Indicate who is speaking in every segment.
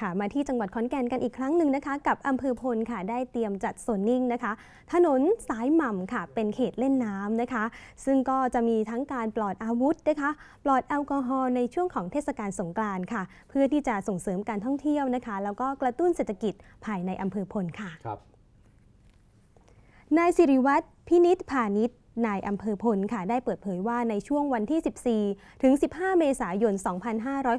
Speaker 1: ค่ะมาที่จังหวัดขอนแก่นกันอีกครั้งหนึ่งนะคะ กับอำเภอพลค่ะได้เตรียมจัดโซนนิ่งนะคะ ถนนสายหม่ำค่ะ เป็นเขตเล่นน้ำนะคะ ซึ่งก็จะมีทั้งการปลอดอาวุธนะคะ ปลอดแอลกอฮอล์ในช่วงของเทศกาลสงกรานต์ค่ะ เพื่อที่จะส่งเสริมการท่องเที่ยวนะคะ แล้วก็กระตุ้นเศรษฐกิจภายในอำเภอพลค่ะ
Speaker 2: ครับ
Speaker 1: นายสิริวัตรพินิษพาณิชย์ นายอำเภอพลค่ะได้เปิดเผยว่าในช่วงวันที่ 14 ถึง 15 เมษายน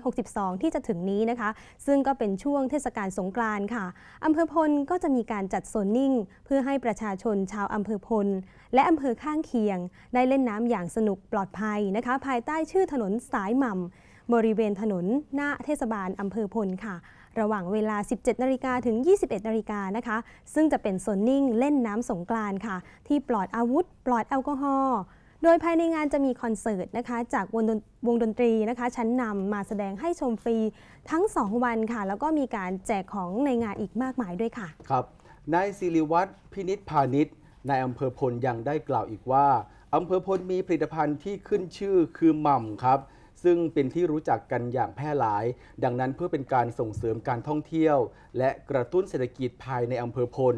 Speaker 1: 2562 ที่จะถึงนี้นะคะ ซึ่งก็เป็นช่วงเทศกาลสงกรานต์ค่ะอำเภอพลก็จะมีการจัดโซนนิ่ง เพื่อให้ประชาชนชาวอำเภอพล และอำเภอข้างเคียง ได้เล่นน้ำอย่างสนุกปลอดภัยนะคะ ภายใต้ชื่อถนนสายหม่ำ บริเวณถนนหน้าเทศบาลอำเภอพลค่ะ ระหว่างเวลา 17นาฬิกาถึง 21นาฬิกานะคะ ซึ่งจะเป็นโซนนิ่งเล่นน้ำสงกรานค่ะ ที่ปลอดอาวุธ ปลอดแอลกอฮอล์โดยภายในงานจะมีคอนเสิร์ตนะคะ จากวงดนวงดนตรีนะคะ ชั้นนำมาแสดงให้ชมฟรีทั้ง 2 วันค่ะ แล้วก็มีการแจกของในงานอีกมากมายด้วยค่ะ
Speaker 2: ครับนายศิริวัตรพินิษพาณิชย์นายอำเภอพลยังได้กล่าวอีกว่าอำเภอพลมีผลิตภัณฑ์ที่ขึ้นชื่อคือหม่ำครับ ซึ่งเป็นที่รู้จักกันอย่างแพร่หลาย ดังนั้นเพื่อเป็นการส่งเสริมการท่องเที่ยว และกระตุ้นเศรษฐกิจภายในอำเภอพล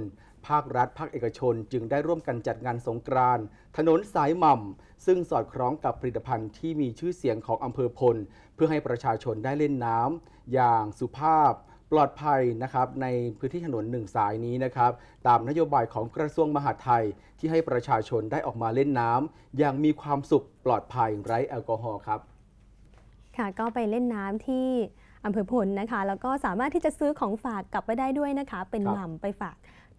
Speaker 2: ภาครัฐ ภาคเอกชน จึงได้ร่วมกันจัดงานสงกรานต์ถนนสายหม่ำ ซึ่งสอดคล้องกับผลิตภัณฑ์ที่มีชื่อเสียงของอำเภอพล เพื่อให้ประชาชนได้เล่นน้ำอย่างสุภาพปลอดภัยนะครับในพื้นที่ถนนหนึ่งสายนี้นะครับตามนโยบายของกระทรวงมหาดไทย ที่ให้ประชาชนได้ออกมาเล่นน้ำอย่างมีความสุขปลอดภัยไร้แอลกอฮอล์ครับ
Speaker 1: ค่ะก็ไปเล่นน้ำที่อำเภอพลนะคะ แล้วก็สามารถที่จะซื้อของฝากกลับไปได้ด้วยนะคะ เป็น
Speaker 2: ครับ
Speaker 1: หม่ำไปฝาก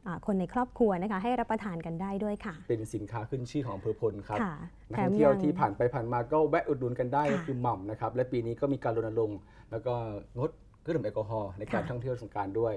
Speaker 1: อ่าคนในครอบครัวนะคะ ให้รับประทานกันได้ด้วยค่ะ
Speaker 2: เป็นสินค้าขึ้นชื่อของอำเภอพลครับ
Speaker 1: ค่ะ
Speaker 2: นัก
Speaker 1: แถ
Speaker 2: ท่
Speaker 1: ม
Speaker 2: องเที่ยว
Speaker 1: ยัง
Speaker 2: ที่ผ่านไปผ่านมาก็แวะอุดหนุนกันได้
Speaker 1: ค่ะ
Speaker 2: ก็คือหม่ำนะครับ และปีนี้ก็มีการรณรงค์แล้วก็งดเครื่องดื่มแอลกอฮอล์ในการ
Speaker 1: ค่ะ
Speaker 2: ท่องเที่ยวสงกรารด้วย